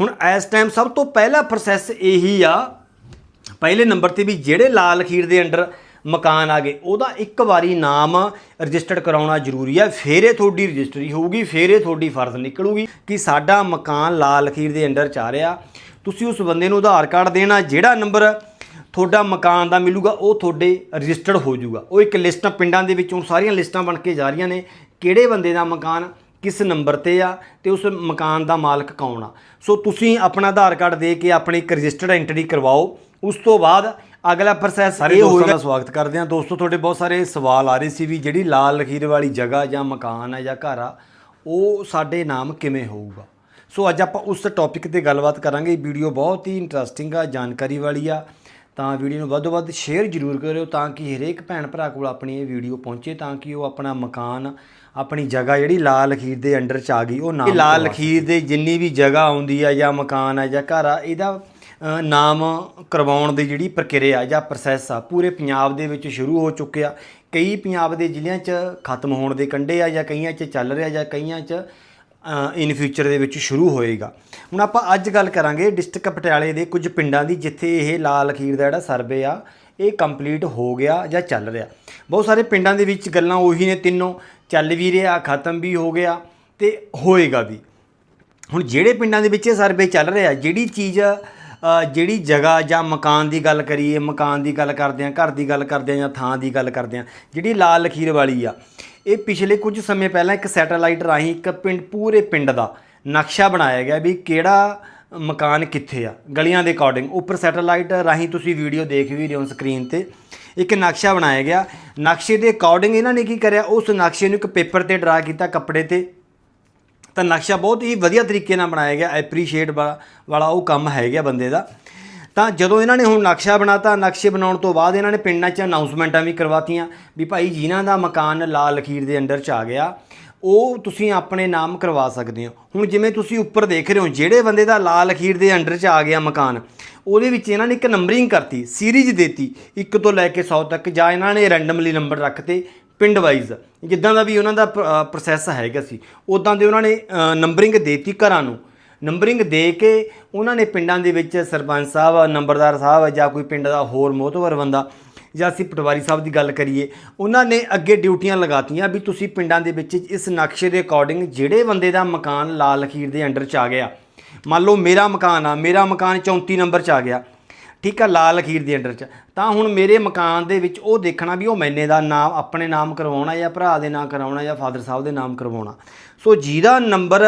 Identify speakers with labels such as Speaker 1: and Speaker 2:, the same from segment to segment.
Speaker 1: ਹੁਣ ਇਸ ਟਾਈਮ ਸਭ ਤੋਂ ਪਹਿਲਾ ਪ੍ਰੋਸੈਸ ਇਹੀ ਆ। ਪਹਿਲੇ ਨੰਬਰ ਤੇ ਵੀ ਜਿਹੜੇ ਲਾਲ ਖੀਰ ਦੇ ਅੰਡਰ ਮਕਾਨ ਆ ਗਏ, ਉਹਦਾ ਇੱਕ ਵਾਰੀ ਨਾਮ ਰਜਿਸਟਰਡ ਕਰਾਉਣਾ ਜ਼ਰੂਰੀ ਆ। ਫਿਰ ਇਹ ਤੁਹਾਡੀ ਰਜਿਸਟਰੀ ਹੋਊਗੀ, ਫਿਰ ਇਹ ਤੁਹਾਡੀ ਫਰਜ਼ ਨਿਕਲੂਗੀ ਕਿ ਸਾਡਾ ਮਕਾਨ ਲਾਲ ਅਖੀਰ ਦੇ ਅੰਡਰ ਚ ਆ ਰਿਹਾ। ਤੁਸੀਂ ਉਸ ਬੰਦੇ ਨੂੰ ਆਧਾਰ ਕਾਰਡ ਦੇਣਾ, ਜਿਹੜਾ ਨੰਬਰ ਤੁਹਾਡਾ ਮਕਾਨ ਦਾ ਮਿਲੂਗਾ, ਉਹ ਤੁਹਾਡੇ ਰਜਿਸਟਰਡ ਹੋ ਜਾਊਗਾ। ਉਹ ਇੱਕ ਲਿਸਟ ਪਿੰਡਾਂ ਦੇ ਵਿੱਚੋਂ ਸਾਰੀਆਂ ਲਿਸਟਾਂ ਬਣ ਕੇ ਜਾ ਰਹੀਆਂ ਨੇ, ਕਿਹੜੇ ਬੰਦੇ ਦਾ ਮਕਾਨ ਕਿਸ ਨੰਬਰ ਤੇ ਆ ਤੇ ਉਸ ਮਕਾਨ ਦਾ ਮਾਲਕ ਕੌਣ ਆ? ਸੋ ਤੁਸੀਂ ਆਪਣਾ ਆਧਾਰ ਕਾਰਡ ਦੇ ਕੇ ਆਪਣੀ ਇੱਕ ਰਜਿਸਟਰਡ ਐਂਟਰੀ ਕਰਵਾਓ। ਉਸ ਤੋਂ ਬਾਅਦ ਅਗਲਾ ਪ੍ਰੋਸੈਸ
Speaker 2: ਸਾਰੇ
Speaker 1: ਇਹ
Speaker 2: ਦੋਸਤਾਂ
Speaker 1: ਹੋਏਗਾ
Speaker 2: ਦਾ ਸਵਾਗਤ ਕਰਦੇ ਹਾਂ। ਦੋਸਤੋ ਤੁਹਾਡੇ ਬਹੁਤ ਸਾਰੇ ਸਵਾਲ ਆ ਰਹੇ ਸੀ ਵੀ ਜਿਹੜੀ ਲਾਲ ਲਖੀਰ ਵਾਲੀ ਜਗ੍ਹਾ ਜਾਂ ਮਕਾਨ ਹੈ ਜਾਂ ਘਰ ਆ ਉਹ ਸਾਡੇ ਨਾਮ ਕਿਵੇਂ ਹੋਊਗਾ? ਸੋ ਅੱਜ ਆਪਾਂ ਉਸ ਟੌਪਿਕ ਤੇ ਗੱਲਬਾਤ ਕਰਾਂਗੇ। ਵੀਡੀਓ ਬਹੁਤ ਹੀ ਇੰਟਰਸਟਿੰਗ ਆ ਜਾਣਕਾਰੀ ਵਾਲੀ ਆ। ਤਾਂ ਵੀਡੀਓ ਨੂੰ ਵੱਧ ਤੋਂ ਵੱਧ ਸ਼ੇਅਰ ਜ਼ਰੂਰ ਕਰਿਓ ਤਾਂ ਕਿ ਹਰੇਕ ਭੈਣ ਭਰਾ ਕੋਲ ਆਪਣੀ ਇਹ ਵੀਡੀਓ ਪਹੁੰਚੇ ਤਾਂ ਕਿ ਉਹ ਆਪਣਾ ਮਕਾਨ ਆਪਣੀ ਜਗ੍ਹਾ ਜਿਹੜੀ ਲਾਲ ਲਖੀਰ ਦੇ ਅੰਡਰ ਚ ਆ ਗਈ ਉਹ ਨਾਮ
Speaker 1: ਲਾਲ ਲਖੀਰ ਦੇ ਜਿੰਨੀ ਵੀ ਜਗ੍ਹਾ ਆਉਂਦੀ ਆ ਜਾਂ ਮਕਾਨ ਆ ਜਾਂ ਘਰ ਆ ਇਹਦਾ ਨਾਮ ਕਰਵਾਉਣ ਦੀ ਜਿਹੜੀ ਪ੍ਰਕਿਰਿਆ ਜਾਂ ਪ੍ਰੋਸੈਸ ਆ ਪੂਰੇ ਪੰਜਾਬ ਦੇ ਵਿੱਚ ਸ਼ੁਰੂ ਹੋ ਚੁੱਕਿਆ। ਕਈ ਪੰਜਾਬ ਦੇ ਜ਼ਿਲ੍ਹਿਆਂ 'ਚ ਖਤਮ ਹੋਣ ਦੇ ਕੰਢੇ ਆ ਜਾਂ ਕਈਆਂ 'ਚ ਚੱਲ ਰਿਹਾ ਜਾਂ ਕਈਆਂ 'ਚ ਇਨ ਫਿਊਚਰ ਦੇ ਵਿੱਚ ਸ਼ੁਰੂ ਹੋਏਗਾ। ਹੁਣ ਆਪਾਂ ਅੱਜ ਗੱਲ ਕਰਾਂਗੇ ਡਿਸਟ੍ਰਿਕਟ ਪਟਿਆਲੇ ਦੇ ਕੁਝ ਪਿੰਡਾਂ ਦੀ ਜਿੱਥੇ ਇਹ ਲਾਲ ਅਖੀਰ ਦਾ ਜਿਹੜਾ ਸਰਵੇ ਆ ਇਹ ਕੰਪਲੀਟ ਹੋ ਗਿਆ ਜਾਂ ਚੱਲ ਰਿਹਾ। ਬਹੁਤ ਸਾਰੇ ਪਿੰਡਾਂ ਦੇ ਵਿੱਚ ਗੱਲਾਂ ਉਹੀ ਨੇ, ਤਿੰਨੋਂ ਚੱਲ ਵੀ ਰਿਹਾ, ਖਤਮ ਵੀ ਹੋ ਗਿਆ ਤੇ ਹੋਏਗਾ ਵੀ। ਹੁਣ ਜਿਹੜੇ ਪਿੰਡਾਂ ਦੇ ਵਿੱਚ ਇਹ ਸਰਵੇ ਚੱਲ ਰਿਹਾ, ਜਿਹੜੀ ਚੀਜ਼ ਜਿਹੜੀ ਜਗ੍ਹਾ ਜਾਂ ਮਕਾਨ ਦੀ ਗੱਲ ਕਰੀਏ, ਮਕਾਨ ਦੀ ਗੱਲ ਕਰਦੇ ਆ ਘਰ ਦੀ ਗੱਲ ਕਰਦੇ ਆ ਜਾਂ ਥਾਂ ਦੀ ਗੱਲ ਕਰਦੇ ਆ ਜਿਹੜੀ ਲਾਲ ਲਖੀਰ ਵਾਲੀ ਆ, ਇਹ ਪਿਛਲੇ ਕੁਝ ਸਮੇਂ ਪਹਿਲਾਂ ਇੱਕ ਸੈਟੇਲਾਈਟ ਰਾਹੀਂ ਇੱਕ ਪਿੰਡ, ਪੂਰੇ ਪਿੰਡ ਦਾ ਨਕਸ਼ਾ ਬਣਾਇਆ ਗਿਆ ਵੀ ਕਿਹੜਾ ਮਕਾਨ ਕਿੱਥੇ ਆ? ਗਲੀਆਂ ਦੇ ਅਕੋਰਡਿੰਗ ਉੱਪਰ ਸੈਟੇਲਾਈਟ ਰਾਹੀਂ ਤੁਸੀਂ ਵੀਡੀਓ ਦੇਖ ਵੀ ਰਹੇ ਹੋ ਸਕਰੀਨ ਤੇ। ਇੱਕ ਨਕਸ਼ਾ ਬਣਾਇਆ ਗਿਆ। ਨਕਸ਼ੇ ਦੇ ਅਕੋਰਡਿੰਗ ਇਹਨਾਂ ਨੇ ਕੀ ਕਰਿਆ? ਉਸ ਨਕਸ਼ੇ ਨੂੰ ਇੱਕ ਪੇਪਰ ਤੇ ਡਰਾ ਕੀਤਾ ਕੱਪੜੇ ਤੇ। ਤਾਂ ਨਕਸ਼ਾ ਬਹੁਤ ਹੀ ਵਧੀਆ ਤਰੀਕੇ ਨਾਲ ਬਣਾਇਆ ਗਿਆ। ਐਪਰੀਸ਼ੀਏਟ ਵਾਲਾ ਉਹ ਕੰਮ ਹੈ ਗਿਆ ਬੰਦੇ ਦਾ। ਤਾਂ ਜਦੋਂ ਇਹਨਾਂ ਨੇ ਹੁਣ ਨਕਸ਼ਾ ਬਣਾਤਾ, ਨਕਸ਼ੇ ਬਣਾਉਣ ਤੋਂ ਬਾਅਦ ਇਹਨਾਂ ਨੇ ਪਿੰਡਾਂ 'ਚ ਅਨਾਉਂਸਮੈਂਟਾਂ ਵੀ ਕਰਵਾਤੀਆਂ ਵੀ ਭਾਈ ਜਿਨ੍ਹਾਂ ਦਾ ਮਕਾਨ ਲਾਲ ਲਖੀਰ ਦੇ ਅੰਡਰ 'ਚ ਆ ਗਿਆ। ਉਹ ਤੁਸੀਂ ਆਪਣੇ ਨਾਮ ਕਰਵਾ ਸਕਦੇ ਹੋ। ਹੁਣ ਜਿਵੇਂ ਤੁਸੀਂ ਉੱਪਰ ਦੇਖ ਰਹੇ ਹੋ, ਜਿਹੜੇ ਬੰਦੇ ਦਾ ਲਾਲ ਅਖੀਰ ਦੇ ਅੰਡਰ 'ਚ ਆ ਗਿਆ ਮਕਾਨ, ਉਹਦੇ ਵਿੱਚ ਇਹਨਾਂ ਨੇ ਇੱਕ ਨੰਬਰਿੰਗ ਕਰਤੀ ਸੀਰੀਜ਼ ਦੇਤੀ 1 ਤੋਂ ਲੈ ਕੇ 100 ਤੱਕ, ਜਾਂ ਇਹਨਾਂ ਨੇ ਰੈਂਡਮਲੀ ਨੰਬਰ ਰੱਖਤੇ, ਪਿੰਡ ਵਾਈਜ਼ ਜਿੱਦਾਂ ਦਾ ਵੀ ਉਹਨਾਂ ਦਾ ਪ੍ਰੋਸੈਸ ਹੈਗਾ ਸੀ ਉਦਾਂ ਦੇ ਉਹਨਾਂ ਨੇ ਨੰਬਰਿੰਗ ਦੇਤੀ ਘਰਾਂ ਨੂੰ। ਨੰਬਰਿੰਗ ਦੇ ਕੇ ਉਹਨਾਂ ਨੇ ਪਿੰਡਾਂ ਦੇ ਵਿੱਚ ਸਰਪੰਚ ਸਾਹਿਬ, ਨੰਬਰਦਾਰ ਸਾਹਿਬ, ਜਾਂ ਕੋਈ ਪਿੰਡ ਦਾ ਹੋਰ ਮੋਹਤਵਰ ਬੰਦਾ ਜਾਂ ਅਸੀਂ ਪਟਵਾਰੀ ਸਾਹਿਬ ਦੀ ਗੱਲ ਕਰੀਏ, ਉਹਨਾਂ ਨੇ ਅੱਗੇ ਡਿਊਟੀਆਂ ਲਗਾਤੀਆਂ ਵੀ ਤੁਸੀਂ ਪਿੰਡਾਂ ਦੇ ਵਿੱਚ ਇਸ ਨਕਸ਼ੇ ਦੇ ਅਕੋਰਡਿੰਗ ਜਿਹੜੇ ਬੰਦੇ ਦਾ ਮਕਾਨ ਲਾਲ ਲਖੀਰ ਦੇ ਅੰਡਰ ਚ ਆ ਗਿਆ। ਮੰਨ ਲਓ ਮੇਰਾ ਮਕਾਨ ਆ, ਮੇਰਾ ਮਕਾਨ 34 ਨੰਬਰ ਚ ਆ ਗਿਆ। ਠੀਕ ਆ, ਲਾਲ ਲਖੀਰ ਦੇ ਅੰਡਰ ਚ। ਤਾਂ ਹੁਣ ਮੇਰੇ ਮਕਾਨ ਦੇ ਵਿੱਚ ਉਹ ਦੇਖਣਾ ਵੀ ਉਹ ਮੈਨੇ ਦਾ ਨਾਮ, ਆਪਣੇ ਨਾਮ ਕਰਵਾਉਣਾ ਜਾਂ ਭਰਾ ਦੇ ਨਾਮ ਕਰਵਾਉਣਾ ਜਾਂ ਫਾਦਰ ਸਾਹਿਬ ਦੇ ਨਾਮ ਕਰਵਾਉਣਾ। ਸੋ ਜਿਹਦਾ ਨੰਬਰ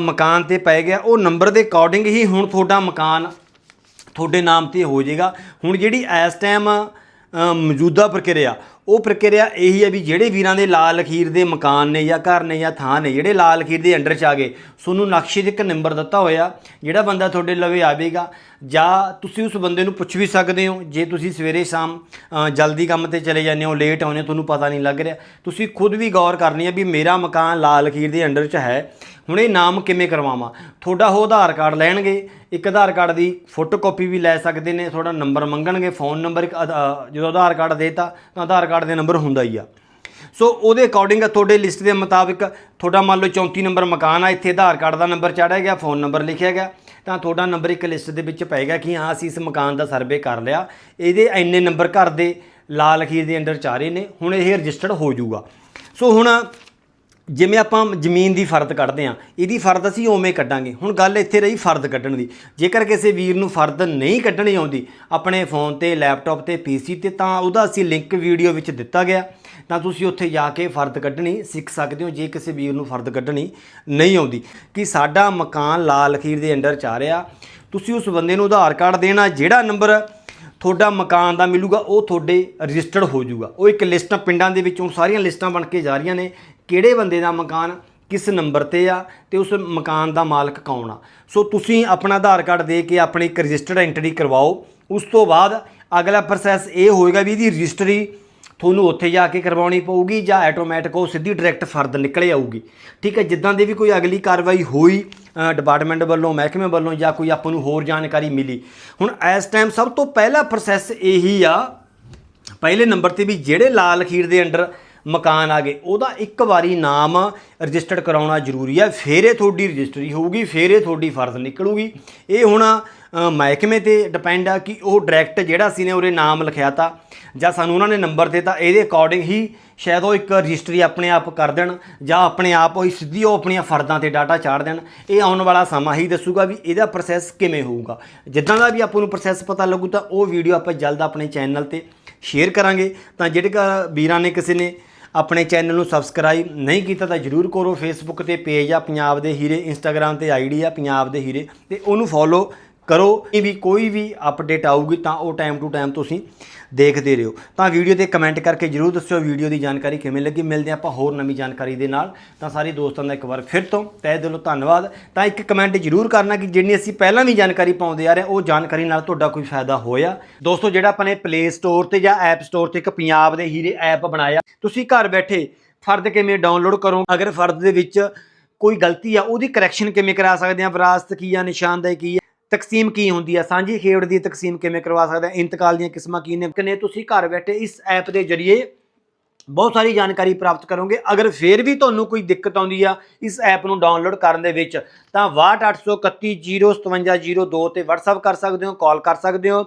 Speaker 1: ਮਕਾਨ ਤੇ ਪੈ ਗਿਆ, ਉਹ ਨੰਬਰ ਦੇ ਅਕੋਰਡਿੰਗ ਹੀ ਹੁਣ ਤੁਹਾਡਾ ਮਕਾਨ, ਤੁਹਾਡੇ ਨਾਮ ਤੇ ਹੋ ਜਾਏਗਾ। ਹੁਣ ਜਿਹੜੀ ਇਸ ਟਾਈਮ ਮੌਜੂਦਾ ਪ੍ਰਕਿਰਿਆ। ਉਹ ਪ੍ਰਕਿਰਿਆ ਇਹੀ ਹੈ ਵੀ ਜਿਹੜੇ ਵੀਰਾਂ ਦੇ ਲਾਲ ਅਖੀਰ ਦੇ ਮਕਾਨ ਨੇ ਜਾਂ ਘਰ ਨੇ ਜਾਂ ਥਾਂ ਨੇ, ਜਿਹੜੇ ਲਾਲ ਅਖੀਰ ਦੇ ਅੰਡਰ ਚ ਆ ਗਏ ਤੁਹਾਨੂੰ ਨਕਸ਼ੇ 'ਚ ਇੱਕ ਨੰਬਰ ਦਿੱਤਾ ਹੋਇਆ, ਜਿਹੜਾ ਬੰਦਾ ਤੁਹਾਡੇ ਲਵੇ ਆਵੇਗਾ, ਜਾਂ ਤੁਸੀਂ ਉਸ ਬੰਦੇ ਨੂੰ ਪੁੱਛ ਵੀ ਸਕਦੇ ਹੋ, ਜੇ ਤੁਸੀਂ ਸਵੇਰੇ ਸ਼ਾਮ ਜਲਦੀ ਕੰਮ ਤੇ ਚਲੇ ਜਾਂਦੇ ਹੋ ਲੇਟ ਆਉਂਦੇ ਹੋ, ਤੁਹਾਨੂੰ ਪਤਾ ਨਹੀਂ ਲੱਗ ਰਿਹਾ। ਤੁਸੀਂ ਖੁਦ ਵੀ ਗੌਰ ਕਰਨੀ ਹੈ ਵੀ ਮੇਰਾ ਮਕਾਨ ਲਾਲ ਅਖੀਰ ਦੇ ਅੰਡਰ 'ਚ ਹੈ ਹੁਣ ਇਹ ਨਾਮ ਕਿਵੇਂ ਕਰਵਾਵਾਂ? ਤੁਹਾਡਾ ਉਹ ਆਧਾਰ ਕਾਰਡ ਲੈਣਗੇ, ਇੱਕ ਆਧਾਰ ਕਾਰਡ ਦੀ ਫੋਟੋਕਾਪੀ ਵੀ ਲੈ ਸਕਦੇ ਨੇ, ਤੁਹਾਡਾ ਨੰਬਰ ਮੰਗਣਗੇ ਫੋਨ ਨੰਬਰ ਇੱਕ ਆਧ- ਜਦੋਂ ਆਧਾਰ ਕਾਰਡ ਦੇਤਾ, ਤਾਂ ਆਧਾਰ ਕਾਰਡ ਦੇ ਨੰਬਰ ਹੁੰਦਾ ਹੀ ਆ। ਸੋ ਉਹਦੇ ਅਕੋਰਡਿੰਗ ਤੁਹਾਡੇ ਲਿਸਟ ਦੇ ਮੁਤਾਬਿਕ ਤੁਹਾਡਾ ਮੰਨ ਲਓ 34 ਨੰਬਰ ਮਕਾਨ ਆ, ਇੱਥੇ ਆਧਾਰ ਕਾਰਡ ਦਾ ਨੰਬਰ ਚਾੜਿਆ ਗਿਆ ਫੋਨ ਨੰਬਰ ਲਿਖਿਆ ਗਿਆ, ਤਾਂ ਤੁਹਾਡਾ ਨੰਬਰ ਇੱਕ ਲਿਸਟ ਦੇ ਵਿੱਚ ਪਏਗਾ ਕਿ ਹਾਂ, ਅਸੀਂ ਇਸ ਮਕਾਨ ਦਾ ਸਰਵੇ ਕਰ ਲਿਆ। ਇਹਦੇ ਇੰਨੇ ਨੰਬਰ ਘਰ ਦੇ ਲਾਲ ਅਖੀਰ ਦੇ ਅੰਡਰ ਚਾਰੇ ਨੇ, ਹੁਣ ਇਹ ਰਜਿਸਟਰਡ ਹੋ ਜਾਊਗਾ। ਸੋ ਹੁਣ ਜਿਵੇਂ ਆਪਾਂ ਜ਼ਮੀਨ ਦੀ ਫਰਦ ਕੱਢਦੇ ਆ ਇਹਦੀ ਫਰਦ ਅਸੀਂ ਉਵੇਂ ਕੱਢਾਂਗੇ। ਹੁਣ ਗੱਲ ਇੱਥੇ ਰਹੀ ਫਰਦ ਕੱਢਣ ਦੀ। ਜੇਕਰ ਕਿਸੇ ਵੀਰ ਨੂੰ ਫਰਦ ਨਹੀਂ ਕੱਢਣੀ ਆਉਂਦੀ, ਆਪਣੇ ਫੋਨ ਤੇ, ਲੈਪਟਾਪ ਤੇ ਪੀਸੀ ਤੇ, ਤਾਂ ਉਹਦਾ ਅਸੀਂ ਲਿੰਕ ਵੀਡੀਓ ਵਿੱਚ ਦਿੱਤਾ ਗਿਆ। ਤਾਂ ਤੁਸੀਂ ਉੱਥੇ ਜਾ ਕੇ ਫਰਦ ਕੱਢਣੀ ਸਿੱਖ ਸਕਦੇ ਹੋ, ਜੇ ਕਿਸੇ ਵੀਰ ਨੂੰ ਫਰਦ ਕੱਢਣੀ ਨਹੀਂ ਆਉਂਦੀ। ਕਿ ਸਾਡਾ ਮਕਾਨ ਲਾਲ ਅਖੀਰ ਦੇ ਅੰਡਰ ਚ ਆ ਰਿਹਾ, ਤੁਸੀਂ ਉਸ ਬੰਦੇ ਨੂੰ ਆਧਾਰ ਕਾਰਡ ਦੇਣਾ, ਜਿਹੜਾ ਨੰਬਰ ਤੁਹਾਡਾ ਮਕਾਨ ਦਾ ਮਿਲੂਗਾ, ਉਹ ਤੁਹਾਡੇ ਰਜਿਸਟਰਡ ਹੋ ਜਾਊਗਾ। ਉਹ ਇੱਕ ਲਿਸਟਾਂ ਪਿੰਡਾਂ ਦੇ ਵਿੱਚ ਹੁਣ ਸਾਰੀਆਂ ਲਿਸਟਾਂ ਬਣ ਕੇ ਜਾ ਰਹੀਆਂ ਨੇ। ਕਿਹੜੇ ਬੰਦੇ ਦਾ ਮਕਾਨ ਕਿਸ ਨੰਬਰ ਤੇ ਆ ਤੇ ਉਸ ਮਕਾਨ ਦਾ ਮਾਲਕ ਕੌਣ ਆ। ਸੋ ਤੁਸੀਂ ਆਪਣਾ ਆਧਾਰ ਕਾਰਡ ਦੇ ਕੇ ਆਪਣੀ ਇੱਕ ਰਜਿਸਟਰਡ ਐਂਟਰੀ ਕਰਵਾਓ। ਉਸ ਤੋਂ ਬਾਅਦ ਅਗਲਾ ਪ੍ਰੋਸੈਸ ਇਹ ਹੋਏਗਾ ਵੀ ਇਹਦੀ ਰਜਿਸਟਰੀ ਤੁਹਾਨੂੰ ਉੱਥੇ ਜਾ ਕੇ ਕਰਵਾਉਣੀ ਪਊਗੀ ਜਾਂ ਆਟੋਮੈਟਿਕ ਉਹ ਸਿੱਧੀ ਡਾਇਰੈਕਟ ਫਰਦ ਨਿਕਲੇ ਆਊਗੀ। ਠੀਕ ਹੈ, ਜਿੱਦਾਂ ਦੀ ਵੀ ਕੋਈ ਅਗਲੀ ਕਾਰਵਾਈ ਹੋਈ ਡਿਪਾਰਟਮੈਂਟ ਵੱਲੋਂ, ਮਹਿਕਮੇ ਵੱਲੋਂ ਜਾਂ ਕੋਈ ਆਪਾਂ ਨੂੰ ਹੋਰ ਜਾਣਕਾਰੀ ਮਿਲੀ। ਹੁਣ ਇਸ ਟਾਈਮ ਸਭ ਤੋਂ ਪਹਿਲਾ ਪ੍ਰੋਸੈਸ ਇਹੀ ਆ। ਪਹਿਲੇ ਨੰਬਰ ਤੇ ਵੀ ਜਿਹੜੇ ਲਾਲ ਖੀਰ ਦੇ ਅੰਡਰ ਮਕਾਨ ਆ ਗਏ। ਉਹਦਾ ਇੱਕ ਵਾਰੀ ਨਾਮ ਰਜਿਸਟਰਡ ਕਰਾਉਣਾ ਜ਼ਰੂਰੀ ਹੈ। ਫਿਰ ਇਹ ਤੁਹਾਡੀ ਰਜਿਸਟਰੀ ਹੋਊਗੀ, ਫਿਰ ਇਹ ਤੁਹਾਡੀ ਫਰਜ਼ ਨਿਕਲੂਗੀ। ਇਹ ਹੁਣ ਮਹਿਕਮੇ ਤੇ ਡਿਪੈਂਡ ਆ ਕਿ ਉਹ ਡਾਇਰੈਕਟ ਜਿਹੜਾ ਸੀ ਨੇ ਉਹਦੇ ਨਾਮ ਲਿਖਿਆ ਤਾ, ਜਾਂ ਸਾਨੂੰ ਉਹਨਾਂ ਨੇ ਨੰਬਰ ਦਿੱਤਾ, ਇਹਦੇ ਅਕੋਰਡਿੰਗ ਹੀ ਸ਼ਾਇਦ ਉਹ ਇੱਕ ਰਜਿਸਟਰੀ ਆਪਣੇ ਆਪ ਕਰ ਦੇਣ, ਜਾਂ ਆਪਣੇ ਆਪ ਉਹ ਸਿੱਧੀ ਉਹ ਆਪਣੀਆਂ ਫਰਦਾਂ ਤੇ ਡਾਟਾ ਚਾੜ ਦੇਣ। ਇਹ ਆਉਣ ਵਾਲਾ ਸਮਾਂ ਹੀ ਦੱਸੂਗਾ ਵੀ ਇਹਦਾ ਪ੍ਰੋਸੈਸ ਕਿਵੇਂ ਹੋਊਗਾ। ਜਿੱਦਾਂ ਦਾ ਵੀ ਆਪਾਂ ਨੂੰ ਪ੍ਰੋਸੈਸ ਪਤਾ ਲੱਗੂ ਤਾਂ ਉਹ ਵੀਡੀਓ ਆਪਾਂ ਜਲਦ ਆਪਣੇ ਚੈਨਲ ਤੇ ਸ਼ੇਅਰ ਕਰਾਂਗੇ। ਤਾਂ ਜਿਹੜੇ ਵੀਰਾਂ ਨੇ ਕਿਸੇ ਨੇ ਆਪਣੇ ਚੈਨਲ ਨੂੰ ਸਬਸਕ੍ਰਾਈਬ ਨਹੀਂ ਕੀਤਾ ਤਾਂ ਜਰੂਰ ਕਰੋ ਫੇਸਬੁੱਕ ਤੇ ਪੇਜ ਆ, ਪੰਜਾਬ ਦੇ ਹੀਰੇ ਇੰਸਟਾਗ੍ਰam ਤੇ ਆਈਡੀ ਆ, ਪੰਜਾਬ ਦੇ ਹੀਰੇ, ਤੇ ਉਹਨੂੰ ਫੋਲੋ ਕਰੋ, ਇਹ ਵੀ ਕੋਈ ਵੀ ਅਪਡੇਟ ਆਊਗੀ ਤਾਂ ਉਹ ਟਾਈਮ ਟੂ ਟਾਈਮ ਤੁਸੀਂ ਦੇਖਦੇ ਰਹੋ। ਤਾਂ ਵੀਡੀਓ ਤੇ ਕਮੈਂਟ ਕਰਕੇ ਜਰੂਰ ਦੱਸਿਓ ਵੀਡੀਓ ਦੀ ਜਾਣਕਾਰੀ ਕਿਵੇਂ ਲੱਗੀ। ਮਿਲਦੇ ਆਪਾਂ ਹੋਰ ਨਵੀਂ ਜਾਣਕਾਰੀ ਦੇ ਨਾਲ। ਤਾਂ ਸਾਰੇ ਦੋਸਤਾਂ ਦਾ ਇੱਕ ਵਾਰ ਫਿਰ ਤੋਂ ਤਹਿ ਦਿਲੋਂ ਧੰਨਵਾਦ। ਤਾਂ ਇੱਕ ਕਮੈਂਟ ਜਰੂਰ ਕਰਨਾ ਕਿ ਜਿੰਨੀ ਅਸੀਂ ਪਹਿਲਾਂ ਵੀ ਜਾਣਕਾਰੀ ਪਾਉਂਦੇ ਆ ਰਹੇ ਉਹ ਜਾਣਕਾਰੀ ਨਾਲ ਤੁਹਾਡਾ ਕੋਈ ਫਾਇਦਾ ਹੋਇਆ। ਦੋਸਤੋ, ਜਿਹੜਾ ਆਪਾਂ ਨੇ ਪਲੇ ਸਟੋਰ ਤੇ ਜਾਂ ਐਪ ਸਟੋਰ ਤੇ ਇੱਕ ਪੰਜਾਬ ਦੇ ਹੀਰੇ ਐਪ ਬਣਾਇਆ, ਤੁਸੀਂ ਘਰ ਬੈਠੇ ਫਰਦ ਕਿਵੇਂ ਡਾਊਨਲੋਡ ਕਰੋ? ਅਗਰ ਫਰਦ ਦੇ ਵਿੱਚ ਕੋਈ ਗਲਤੀ ਆ, ਉਹਦੀ ਕਰੈਕਸ਼ਨ ਕਿਵੇਂ ਕਰਾ ਸਕਦੇ ਆ? ਵਿਰਾਸਤ ਕੀ ਆ? ਨਿਸ਼ਾਨਦੇਹੀ ਕੀ ਆ? ਤਕਸੀਮ ਕੀ ਹੁੰਦੀ ਆ? ਸਾਂਝੀ ਖੇਡ ਦੀ ਤਕਸੀਮ ਕਿਵੇਂ ਕਰਵਾ ਸਕਦਾ? ਇੰਤਕਾਲ ਦੀਆਂ ਕਿਸਮਾਂ ਕੀ ਨੇ? ਕਿਨੇ ਤੁਸੀਂ ਘਰ ਬੈਠੇ ਇਸ ਐਪ ਦੇ ਜ਼ਰੀਏ ਬਹੁਤ ਸਾਰੀ ਜਾਣਕਾਰੀ ਪ੍ਰਾਪਤ ਕਰੋਗੇ। ਅਗਰ ਫੇਰ ਵੀ ਤੁਹਾਨੂੰ ਕੋਈ ਦਿੱਕਤ ਆਉਂਦੀ ਆ ਇਸ ਐਪ ਨੂੰ ਡਾਊਨਲੋਡ ਕਰਨ ਦੇ ਵਿੱਚ, ਤਾਂ 62831055002 ਤੇ WhatsApp ਕਰ ਸਕਦੇ ਹੋ, ਕਾਲ ਕਰ ਸਕਦੇ ਹੋ।